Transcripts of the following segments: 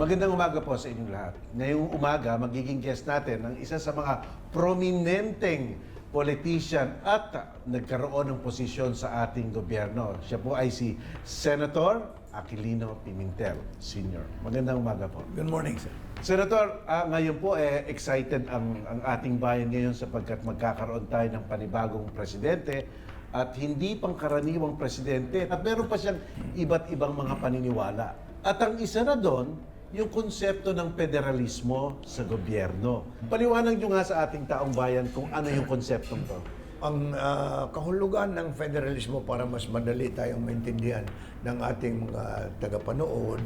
Magandang umaga po sa inyong lahat. Ngayong umaga, magiging guest natin ang isa sa mga prominenteng politician at nagkaroon ng posisyon sa ating gobyerno. Siya po ay si Senator Aquilino Pimentel Sr. Magandang umaga po. Good morning, sir. Senator, ah, ngayon po eh, excited ang, ang ating bayan ngayon sapagkat magkakaroon tayo ng panibagong presidente at hindi pangkaraniwang presidente at meron pa siyang iba't ibang mga paniniwala. At ang isa na doon, yung konsepto ng federalismo sa gobyerno. Paliwanag nyo nga sa ating taong bayan kung ano yung konseptong to. Ang ah, kahulugan ng federalismo para mas madali tayong maintindihan ng ating mga tagapanood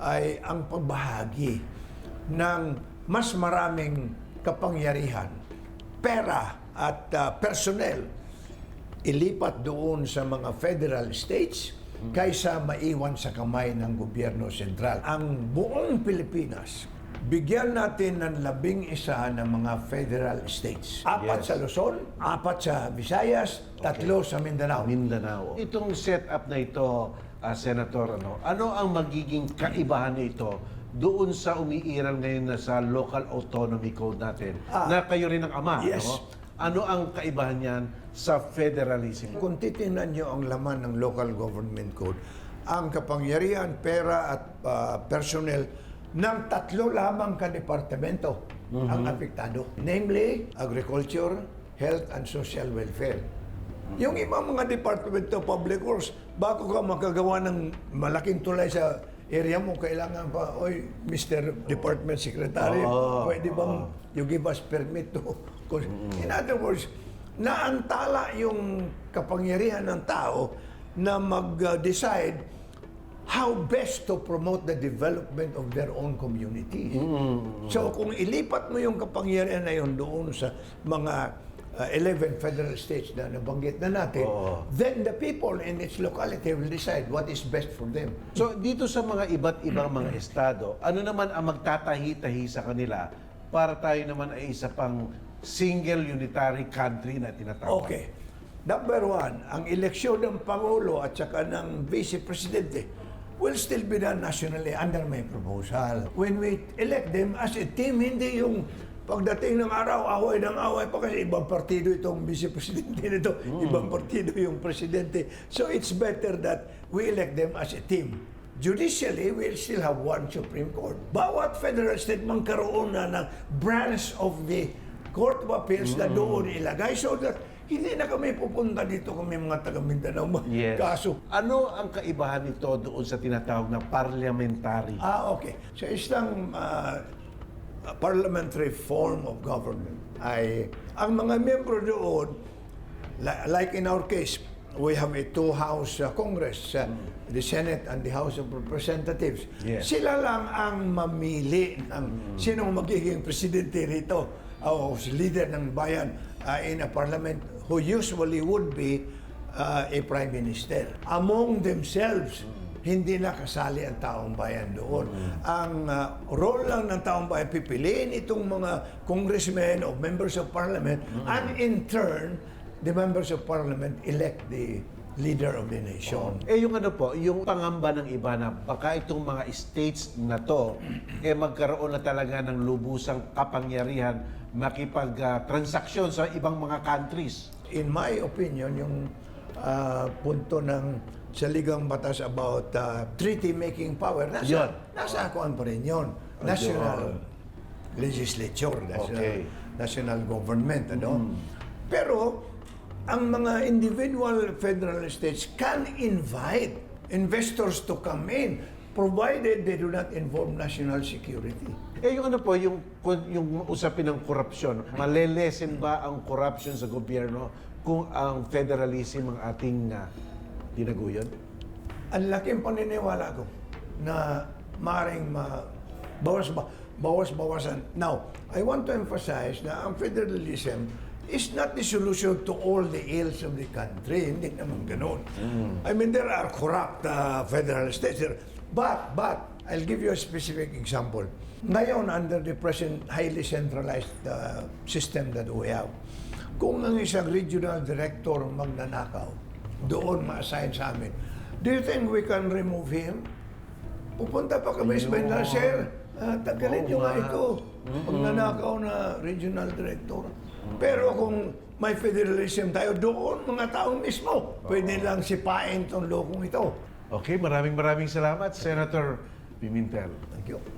ay ang pagbahagi ng mas maraming kapangyarihan, pera at ah, personnel ilipat doon sa mga federal states kaysa maiwan sa kamay ng gobyerno sentral. Ang buong Pilipinas, bigyan natin ng labing isa ng mga federal states. Apat Yes. sa Luzon, apat sa Visayas, tatlo sa Mindanao. Mindanao. Itong setup na ito, ah, Senator, ano, ano ang magiging kaibahan nito doon sa umiiral ngayon na sa local autonomy code natin Ah. na kayo rin ang ama, Yes. no? Ano ang kaibahan niyan sa federalism? Kung titingnan nyo ang laman ng local government code, ang kapangyarihan, pera at ah, personnel ng tatlo lamang ka-departamento ang apektado. Namely, agriculture, health, and social welfare. Yung ibang mga departamento public works, bago ka makagawa ng malaking tulay sa area mo, kailangan pa, oy, Mr. Department Secretary, Oo, pwede bang you give us permit to... In other words, naantala yung kapangyarihan ng tao na mag-decide how best to promote the development of their own communities. So kung ilipat mo yung kapangyarihan na yun doon sa mga uh, 11 federal states na nabanggit na natin, Oo. then the people in its locality will decide what is best for them. So dito sa mga iba't ibang mga estado, ano naman ang magtatahi-tahi sa kanila para tayo naman ay isa pang single unitary country na tinatawag? Okay. Number one, ang eleksyon ng Pangulo at saka ng Vice Presidente will still be done nationally under my proposal. When we elect them as a team, hindi yung pagdating ng araw, away ng away pa kasi ibang partido itong Vice Presidente nito, ibang partido yung Presidente. So it's better that we elect them as a team. Judicially, we'll still have one Supreme Court. Bawat federal state magkaroon na ng branch of the Court of Appeals na doon ilagay so that hindi na kami pupunta dito kami mga taga Mindanao Yes. kaso. Ano ang kaibahan nito doon sa tinatawag na parliamentary? Ah, okay. Sa isang ah, parliamentary form of government ay ang mga membro doon, li- like in our case, we have a two-house uh, Congress, uh, the Senate and the House of Representatives. Yes. Sila lang ang mamili ng sinong magiging presidente rito o leader ng bayan uh, in a parliament who usually would be uh, a prime minister. Among themselves, hindi na kasali ang taong bayan doon. Ang uh, role lang ng taong bayan, pipiliin itong mga congressmen o members of parliament and in turn, the members of parliament elect the leader of the nation. Eh yung ano po, yung pangamba ng iba na baka itong mga states na to, eh magkaroon na talaga ng lubusang kapangyarihan makipag-transaksyon sa ibang mga countries. In my opinion, yung uh, punto ng saligang batas about uh, treaty-making power, Yun. nasa, nasa akuan pa rin yun. National legislature, national, Okay. national government, ano? Pero, ang mga individual federal states can invite investors to come in provided they do not involve national security. Eh yung ano po, yung, yung usapin ng korupsyon, malelesen ba ang corruption sa gobyerno kung ang federalism ang ating uh, tinaguyon? ang laking paniniwala ko na maring ma bawas ba bawas bawasan. Now, I want to emphasize na ang federalism is not the solution to all the ills of the country. Hindi naman ganun. I mean, there are corrupt uh, federal states. There. But, but, I'll give you a specific example. Ngayon, under the present highly centralized uh, system that we have, kung ang isang regional director magnanakaw, doon ma-assign sa amin, do you think we can remove him? pupunta pa kami sa Manila, sir. Uh, tanggalin Oo nyo nga ito. Pag nanakaw na regional director. Pero kung may federalism tayo doon, mga tao mismo, pwede lang sipain tong lokong ito. Okay, maraming maraming salamat, Senator Pimentel. Thank you.